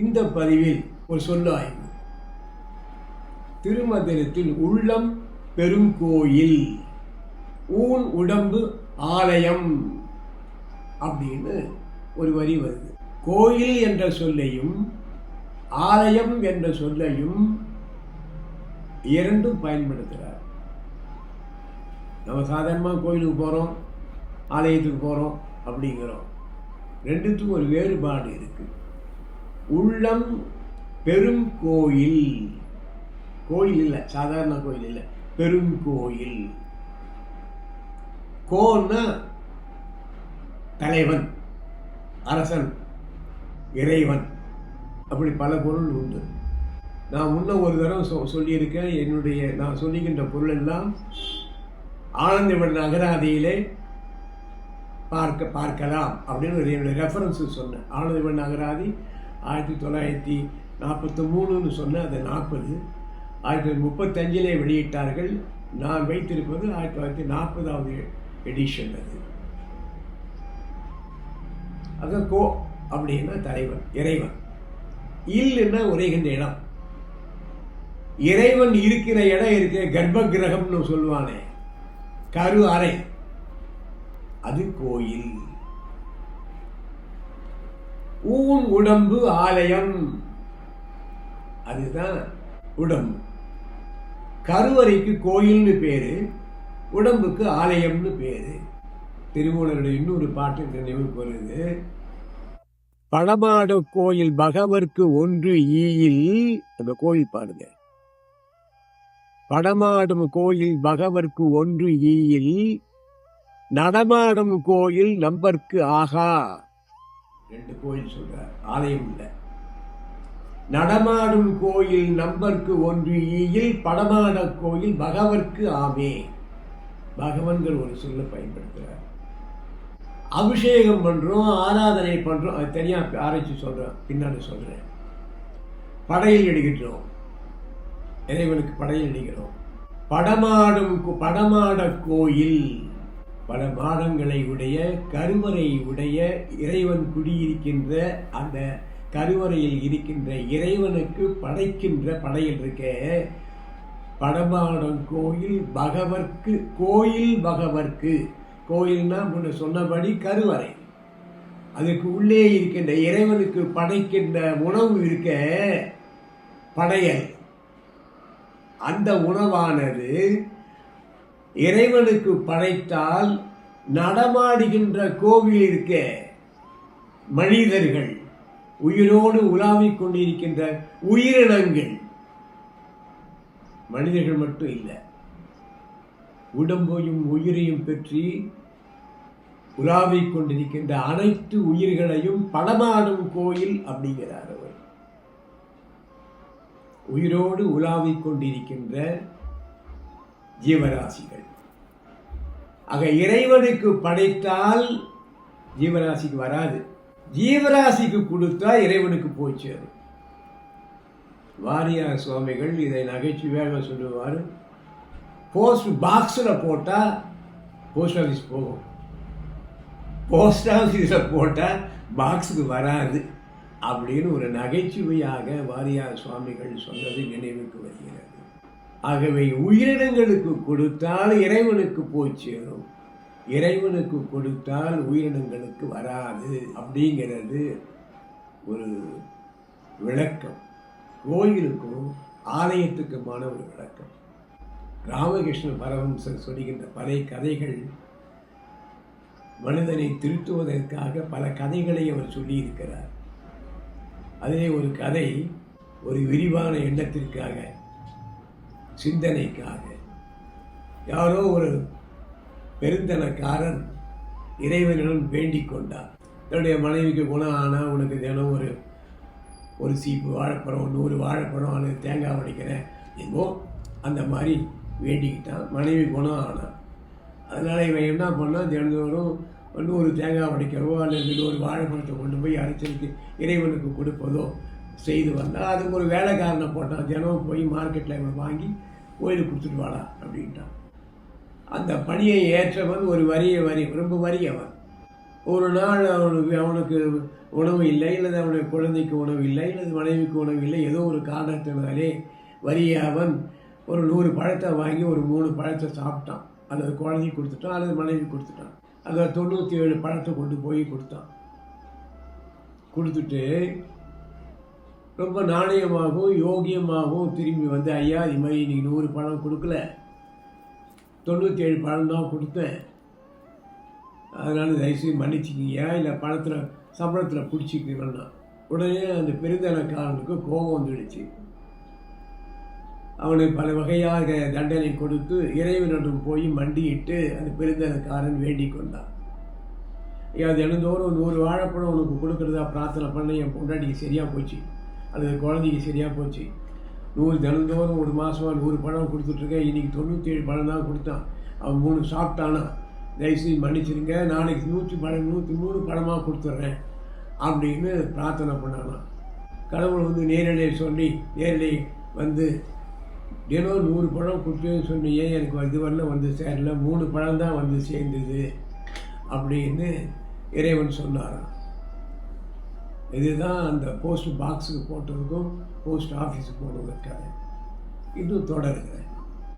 இந்த பதிவில் ஒரு சொல்லாய்வு திருமந்திரத்தில் உள்ளம் பெருங்கோயில் ஊன் உடம்பு ஆலயம் அப்படின்னு ஒரு வரி வருது. கோயில் என்ற சொல்லையும் ஆலயம் என்ற சொல்லையும் இரண்டும் பயன்படுத்துகிறார் நம்ம சாதாரணமாக கோயிலுக்கு போகிறோம் ஆலயத்துக்கு போகிறோம் அப்படிங்கிறோம். ரெண்டுத்துக்கும் ஒரு வேறுபாடு இருக்குது உள்ளம் பெரும் கோயில். கோயில் இல்லை சாதாரண கோயில் இல்லை. பெரும் கோயில். கோன்னா தலைவன் அரசன் இறைவன். அப்படி பல பொருள் உண்டு. நான் முன்ன ஒரு தடவை சொ சொல்லியிருக்கேன் என்னுடைய நான் சொல்லுகின்ற பொருள் எல்லாம் ஆனந்தவன் அகராதியிலே பார்க்க பார்க்கலாம் அப்படின்னு ஒரு என்னுடைய ரெஃபரன்ஸு சொன்னேன். ஆனந்தவன் அகராதி ஆயிரத்தி தொள்ளாயிரத்தி நாற்பத்தி மூணுன்னு சொன்ன அது நாற்பது. ஆயிரத்தி தொள்ளாயிரத்தி முப்பத்தஞ்சிலே வெளியிட்டார்கள். நான் வைத்திருப்பது ஆயிரத்தி தொள்ளாயிரத்தி நாற்பதாவது எடிஷன் அது. அங்க கோ அப்படின்னா தலைவன் இறைவன். இல்லைன்னா உரைகின்ற இடம். இறைவன் இருக்கிற இடம் இருக்க கர்ப்ப கிரகம்னு சொல்லுவானே. கரு அறை. அது கோயில். ஊன் உடம்பு ஆலயம். அதுதான் உடம்பு. கருவறைக்கு கோயில்னு பேரு உடம்புக்கு ஆலயம்னு பேரு. திருமூலருடைய இன்னொரு பாட்டு இந்த நினைவுக்கு வருது. பழமாட கோயில் பகவர்க்கு ஒன்று ஈயில். அந்த கோயில் பாருங்க. படமாடும் கோயில் பகவர்க்கு ஒன்று ஈயில். நடமாடும் கோயில் நம்பர்க்கு ஆகா. ரெண்டு கோயில் சொல்கிறார் ஆலயம் இல்லை. நடமாடும் கோயில் நம்பர்க்கு ஒன்று ஈயில் படமாட கோயில் பகவர்க்கு ஆமே. பகவன்கிற ஒரு சொல்ல பயன்படுத்துகிறார் அபிஷேகம் பண்ணுறோம் ஆராதனை பண்ணுறோம் அது தனியாக ஆராய்ச்சி சொல்கிறேன் பின்னாடி சொல்கிறேன் படையில் எடுக்கிறோம் இறைவனுக்கு படையில் எடுக்கிறோம் படமாடும் கோ- படமாட கோயில். பல பாதங்களை உடைய கருவறை உடைய இறைவன் குடியிருக்கின்ற அந்த கருவறையில் இருக்கின்ற இறைவனுக்கு படைக்கின்ற படையில் இருக்க. படமாடம் கோயில் பகவர்க்கு கோயில் பகவர்க்கு. கோயில்னா முன்ன சொன்னபடி கருவறை. அதுக்கு உள்ளே இருக்கின்ற இறைவனுக்கு படைக்கின்ற உணவு இருக்க படையல். அந்த உணவானது இறைவனுக்கு படைத்தால் நடமாடுகின்ற கோவில் இருக்க மனிதர்கள் உயிரோடு உலாவிக் கொண்டிருக்கின்ற உயிரினங்கள். மனிதர்கள் மட்டும் இல்லை உடம்பையும் உயிரையும் பற்றி உலாவிக் கொண்டிருக்கின்ற அனைத்து உயிர்களையும் படமாடும் கோயில் அப்படிங்கிறார் அவர். உயிரோடு உலாவிக் கொண்டிருக்கின்ற ஜீவராசிகள். ஆக இறைவனுக்கு படைத்தால் ஜீவராசிக்கு வராது. ஜீவராசிக்கு கொடுத்தா இறைவனுக்கு போய் சேரும். வாரியார் சுவாமிகள் இதை நகைச்சுவையாக சொல்லுவார். போஸ்ட் பாக்ஸில் போட்டால் போஸ்ட் ஆஃபீஸ் போகும். போஸ்ட் ஆஃபீஸில் போட்டால் பாக்ஸுக்கு வராது அப்படின்னு ஒரு நகைச்சுவையாக வாரியார் சுவாமிகள் சொன்னது நினைவுக்கு வருகிறது. ஆகவே உயிரினங்களுக்கு கொடுத்தால் இறைவனுக்கு போய் சேரும். இறைவனுக்கு கொடுத்தால் உயிரினங்களுக்கு வராது அப்படிங்கிறது ஒரு விளக்கம். கோயிலுக்கும் ஆலயத்துக்குமான ஒரு விளக்கம். ராமகிருஷ்ண பரமம்சர் சொல்லுகின்ற பல கதைகள் மனிதனை திருத்துவதற்காக பல கதைகளை அவர் சொல்லியிருக்கிறார். அதிலே ஒரு கதை ஒரு விரிவான எண்ணத்திற்காக சிந்தனைக்காக. யாரோ ஒரு பெருந்தனக்காரன் இறைவனிடம் வேண்டிக் கொண்டார் தன்னுடைய மனைவிக்கு குணம் ஆனால் உனக்கு தினம் ஒரு ஒரு சீப்பு வாழைப்பழம் நூறு வாழைப்பழம் அல்லது தேங்காய் உடைக்கிறேன் என்னமோ அந்த மாதிரி வேண்டிக்கிட்டான். மனைவி குணம் ஆனால் அதனால் இவன் என்ன பண்ணான்? தினந்தோறும் நூறு தேங்காய் உடைக்கிறவோ அல்லது நூறு வாழைப்பழத்தை கொண்டு போய் அரைச்சலுக்கு இறைவனுக்கு கொடுப்பதோ செய்து வந்தால் அதுக்கு ஒரு வேலைக்காரனை போட்டான். தினம் போய் மார்க்கெட்டில் இவன் வாங்கி கோயிலுக்கு கொடுத்துட்டு வாடா அப்படின்ட்டான். அந்த பணியை ஏற்றவன் ஒரு வரிய வரி ரொம்ப வறியவன். ஒரு நாள் அவனுக்கு அவனுக்கு உணவு இல்லை அல்லது அவனுடைய குழந்தைக்கு உணவு இல்லை அல்லது மனைவிக்கு உணவு இல்லை ஏதோ ஒரு காரணத்தினாலே வறிய அவன் ஒரு நூறு பழத்தை வாங்கி ஒரு மூணு பழத்தை சாப்பிட்டான். அல்லது குழந்தைக்கு கொடுத்துட்டான் அல்லது மனைவி கொடுத்துட்டான். அதில் தொண்ணூற்றி ஏழு பழத்தை கொண்டு போய் கொடுத்தான். கொடுத்துட்டு ரொம்ப நாணயமாகவும் யோகியமாகவும் திரும்பி வந்து ஐயா இது மாதிரி நீங்கள் நூறு பழம் கொடுக்கல. தொண்ணூற்றி ஏழு பழம் தான் கொடுத்தேன். அதனால் தயவுசெய்து மன்னிச்சிக்கிங்க. இல்லை பணத்தில் சம்பளத்தில் பிடிச்சிக்கிறேன்னா உடனே அந்த பெருந்தனக்காரனுக்கு கோபம் வந்துடுச்சு. அவனுக்கு பல வகையாக தண்டனை கொடுத்து இறைவனிடம் போய் மண்டியிட்டு அந்த பெருந்தனக்காரன் வேண்டிக் கொண்டான். ஐயா தினந்தோறும் நூறு வாழைப்பழம் உனக்கு கொடுக்குறதா? பிரார்த்தனை பண்ண. என் பொண்டாட்டிக்கு சரியாக போச்சு. அல்லது குழந்தைக்கு சரியாக போச்சு. நூறு தினந்தோறும் ஒரு மாதம் நூறு பழம் கொடுத்துட்ருக்கேன். இன்றைக்கி தொண்ணூற்றேழு பழம் தான் கொடுத்தான். அவன் மூணு சாப்பிட்டானா? தயவுசெய்து மன்னிச்சிருங்க. நாளைக்கு நூற்றி பழம் நூற்றி மூணு பழமாக கொடுத்துட்றேன் அப்படின்னு பிரார்த்தனை பண்ணானா கடவுள் வந்து நேரடியை சொல்லி நேரடி வந்து தினம் நூறு பழம் கொடுத்தேன்னு சொன்னியே எனக்கு இது வரல? வந்து சேரல. மூணு பழம் தான் வந்து சேர்ந்தது. அப்படின்னு இறைவன் சொன்னாராம். இதுதான் அந்த போஸ்ட் பாக்ஸுக்கு போட்டதுக்கும் போஸ்ட் ஆஃபீஸுக்கு போனதுக்காக இன்னும் தொடருங்க